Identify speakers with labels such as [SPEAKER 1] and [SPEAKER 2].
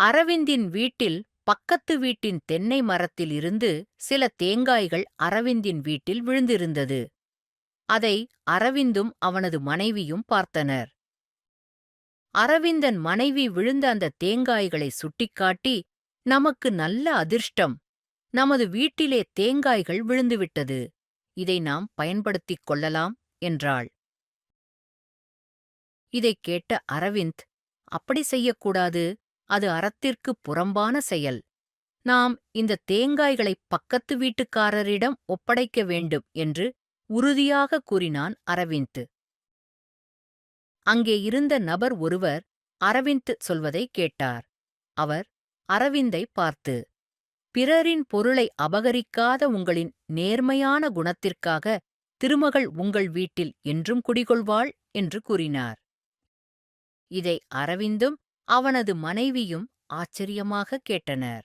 [SPEAKER 1] அரவிந்தின் வீட்டில் பக்கத்து வீட்டின் தென்னை மரத்தில் இருந்து சில தேங்காய்கள் அரவிந்தின் வீட்டில் விழுந்திருந்தது. அதை அரவிந்தும் அவனது மனைவியும் பார்த்தனர். அரவிந்தன் மனைவி விழுந்த அந்த தேங்காய்களை சுட்டிக்காட்டி நமக்கு நல்ல அதிர்ஷ்டம். நமது வீட்டிலே தேங்காய்கள் விழுந்துவிட்டது. இதை நாம் பயன்படுத்திக் கொள்ளலாம் என்றாள். இதைக் கேட்ட அரவிந்த் அப்படி செய்யக்கூடாது. அது அறத்திற்குப் புறம்பான செயல். நாம் இந்த தேங்காய்களை பக்கத்து வீட்டுக்காரரிடம் ஒப்படைக்க வேண்டும் என்று உறுதியாக கூறினான் அரவிந்த். அங்கே இருந்த நபர் ஒருவர் அரவிந்த் சொல்வதை கேட்டார். அவர் அரவிந்தை பார்த்து பிறரின் பொருளை அபகரிக்காத உங்களின் நேர்மையான குணத்திற்காக திருமகள் உங்கள் வீட்டில் என்றும் குடிகொள்வாள் என்று கூறினார். இதை அரவிந்தும் அவனது மனைவியும் ஆச்சரியமாக கேட்டனர்.